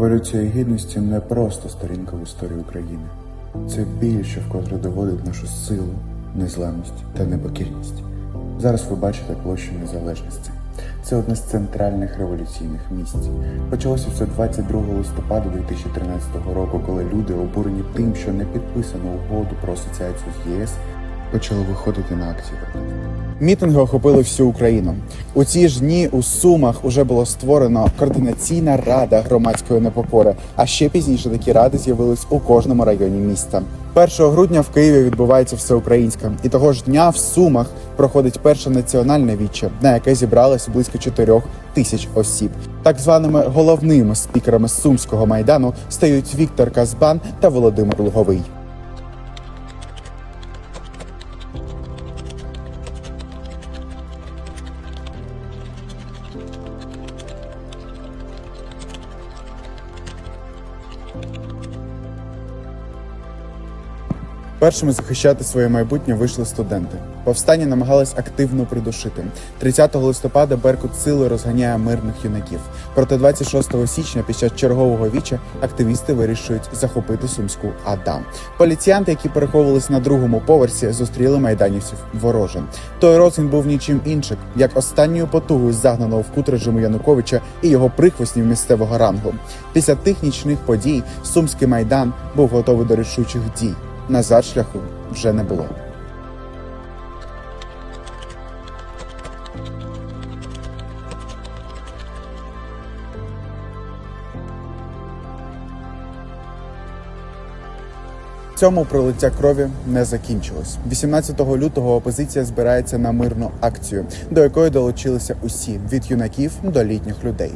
Революція гідності не просто сторінка в історії України. Це біль, що вкотре доводить нашу силу, незламність та непокірність. Зараз ви бачите площу незалежності. Це одне з центральних революційних місць. Почалося все 22 листопада 2013 року, коли люди, обурені тим, що не підписано угоду про асоціацію з ЄС, почали виходити на акції. Мітинги охопили всю Україну. У ці ж дні у Сумах уже було створено координаційна рада громадської непокори. А ще пізніше такі ради з'явились у кожному районі міста. 1 грудня в Києві відбувається всеукраїнська, і того ж дня в Сумах проходить перше національне віче, на яке зібралось близько 4 тисяч осіб. Так званими головними спікерами сумського майдану стають Віктор Казбан та Володимир Луговий. Першими захищати своє майбутнє вийшли студенти. Повстання намагались активно придушити. 30 листопада Беркут сили розганяє мирних юнаків. Проте 26 січня, під час чергового віча, активісти вирішують захопити сумську АДА. Поліціянти, які переховувались на другому поверсі, зустріли майданівців вороже. Той розгін був нічим іншим, як останньою потугою загнаного в кут режиму Януковича і його прихвостнів місцевого рангу. Після тих нічних подій сумський майдан був готовий до рішучих дій. Назад шляху вже не було. Цьому пролиття крові не закінчилось. 18 лютого опозиція збирається на мирну акцію, до якої долучилися усі від юнаків до літніх людей.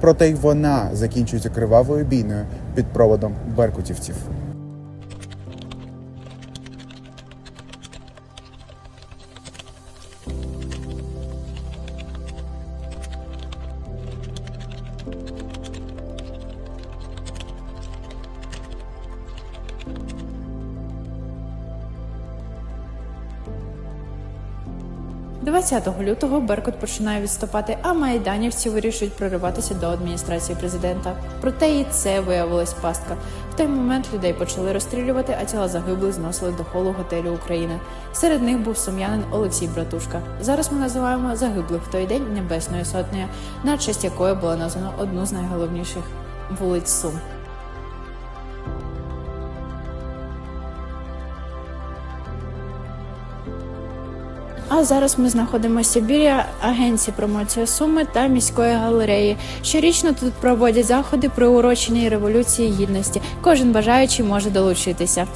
Проте й вона закінчується кривавою бійною під проводом беркутівців. – 20 лютого Беркут починає відступати, а майданівці вирішують прориватися до адміністрації президента. Проте і це виявилась пастка. В той момент людей почали розстрілювати, а тіла загиблих зносили до холу готелю України. Серед них був сум'янин Олексій Братушка. Зараз ми називаємо загиблих в той день Небесною сотнею, на честь якої було названо одну з найголовніших вулиць Сум. А зараз ми знаходимося біля агенції промоції Суми та міської галереї. Щорічно тут проводять заходи приурочені революції гідності. Кожен бажаючий може долучитися.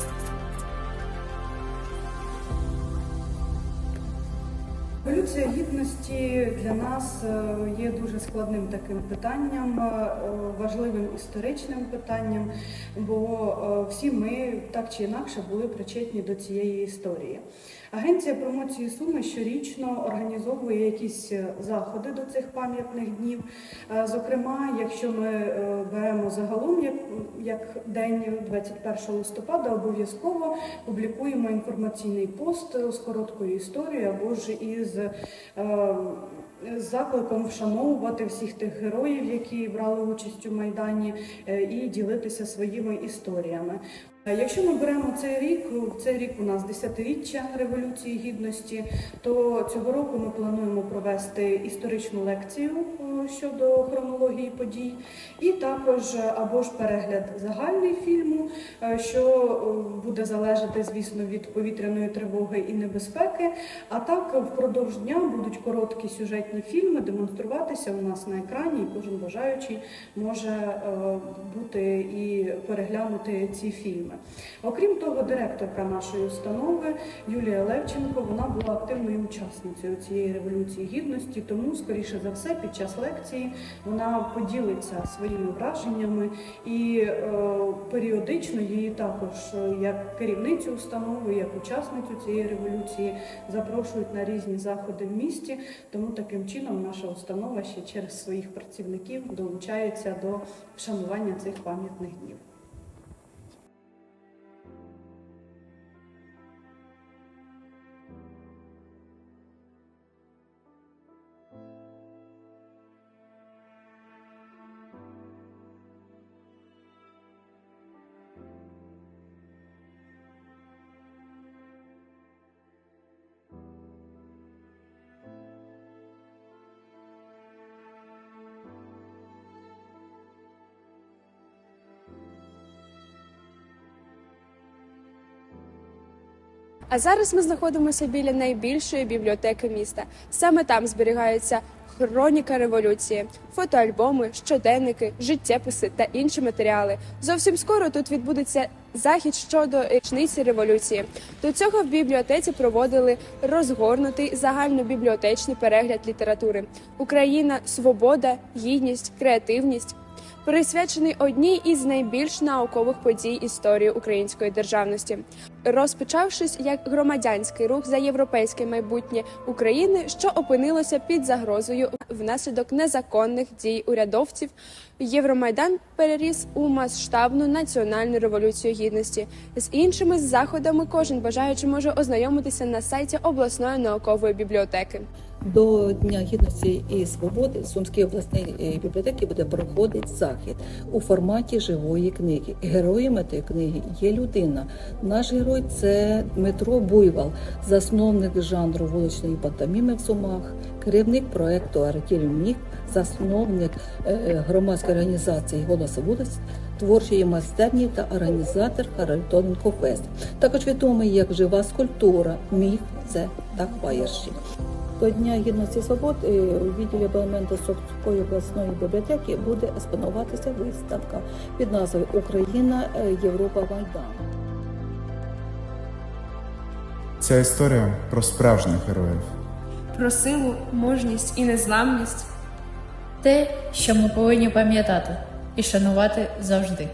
Революція гідності для нас е, є дуже складним таким питанням, е, важливим історичним питанням, бо е, всі ми так чи інакше були причетні до цієї історії. Агенція промоції Суми щорічно організовує якісь заходи до цих пам'ятних днів. Зокрема, якщо ми беремо загалом як, день 21 листопада, обов'язково публікуємо інформаційний пост з короткою історією або ж із з закликом вшановувати всіх тих героїв, які брали участь у майдані, е, і ділитися своїми історіями. Е, Якщо ми беремо цей рік, цей рік у нас десятиріччя революції гідності, то цього року ми плануємо провести історичну лекцію е, щодо хронології подій, і також е, або ж перегляд загальний фільму, що буде залежати, звісно, від повітряної тривоги і небезпеки. А так впродовж дня будуть короткі сюжетні фільми демонструватися у нас на екрані, і кожен бажаючий може бути і переглянути ці фільми. Окрім того, директорка нашої установи Юлія Левченко вона була активною учасницею цієї революції гідності, тому, скоріше за все, під час лекції вона поділиться своїми враженнями і е, періодично її також, е, як керівницю установи, як учасницю цієї революції, запрошують на різні заходи в місті. Тому таким чином наша установа ще через своїх працівників долучається до вшанування цих пам'ятних днів. А зараз ми знаходимося біля найбільшої бібліотеки міста. Саме там зберігаються хроніка революції, фотоальбоми, щоденники, життєписи та інші матеріали. Зовсім скоро тут відбудеться захід щодо річниці революції. До цього в бібліотеці проводили розгорнутий загальнобібліотечний перегляд літератури Україна, свобода, гідність, креативність. Присвячений одній із найбільш наукових подій історії української державності, розпочавшись як громадянський рух за європейське майбутнє України, що опинилося під загрозою внаслідок незаконних дій урядовців. Євромайдан переріс у масштабну національну революцію гідності. З іншими заходами кожен бажаючий може ознайомитися на сайті обласної наукової бібліотеки. До Дня гідності і свободи в Сумській обласній е, бібліотеці буде проходити захід у форматі живої книги. Героєм цієї книги є людина. Наш герой це Дмитро Буйвол, засновник жанру вуличної пантоміми в Сумах, керівник проекту Артіль Міг, засновник е, громадської організації Голос вулиць. Творчої майстерні та організатор Харальтоненко Фест. Також відомий як жива скульптура, міг це та фаєрщик. До Дня гідності свобод е, у відділі абонементу Сумської обласної бібліотеки буде експонуватися виставка під назвою Україна е, Європа Майдан. Ця історія про справжніх героїв. про силу, мужність і незламність. Те, що ми повинні пам'ятати і шанувати завжди.